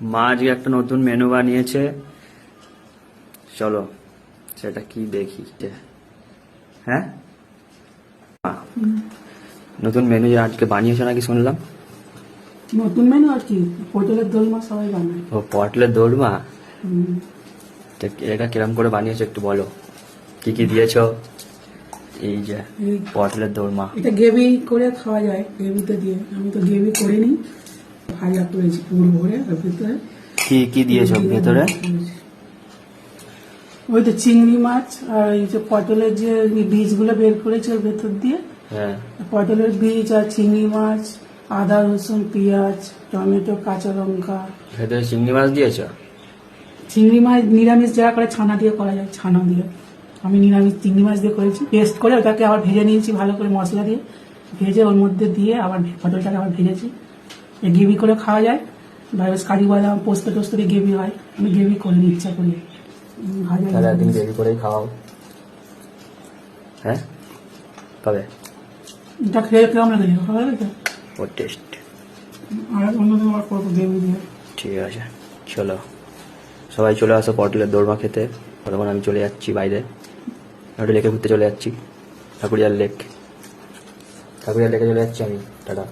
মা আজকে একটা নতুন মেনু বানিয়েছে। চলো সেটা কি দেখি হ্যাঁ? নতুন মেনু যে আজকে বানিয়েছো নাকি শুনলাম? নতুন মেনু আর কি? পটলের দোলমা সবাই বানায়। ও পটলের। তা এটা কিরম করে বানিয়েছো একটু বলো। কি কি দিয়েছ? এই যে পটলের দৌড়মা এটা গ্রেভি করে খাওয়া যায় গ্রেভিতে দিয়ে। আমি তো গ্রেভি করিনি। ভাজা করেছি পুর ভরে ওর ভিতরে কি কি দিয়েছ ভেতরে? ওই তো চিংড়ি মাছ আর এই যে পটলের যে বীজগুলো বের করেছে ওর ভেতর দিয়ে হ্যাঁ। পটলের বীজ আর চিংড়ি মাছ আদা রসুন পেঁয়াজ টমেটো কাঁচা লঙ্কা। ভেতরে চিংড়ি মাছ দিয়েছ? চিংড়ি মাছ নিরামিষ যারা করে ছানা দিয়ে করা যায় ছানা দিয়ে। আমি নিরামিষ চিংড়ি মাছ দিয়ে করেছি। পেস্ট করে ওটাকে আবার ভেজে নিয়েছি ভালো করে মশলা দিয়ে। ভেজে ওর মধ্যে দিয়ে আবার পটলটাকে আবার ভেজেছি। গ্রেভি করে খাওয়া যায়। বা কাজু বাদাম পোস্ত টোস্ত দিয়ে গ্রেভি হয়। আমি গ্রেভি করে নিই ইচ্ছা করি। তাহলে একদিন দেরি করেই খাওয়াও। হ্যাঁ? কবে এটা খেয়ে কেমন লাগে ভালো লাগে। ও টেস্ট। আর অন্যদিন আবার করব গ্রেভি দিয়ে। ঠিক আছে চলো। সবাই চলে আসো পটলের দৌড়মা খেতে। তখন আমি চলে যাচ্ছি বাইরে। একটু লেকে ঘুরতে চলে যাচ্ছি। ঠাকুরিয়ার লেক। ঠাকুরিয়ার লেকে চলে যাচ্ছি আমি টাটা।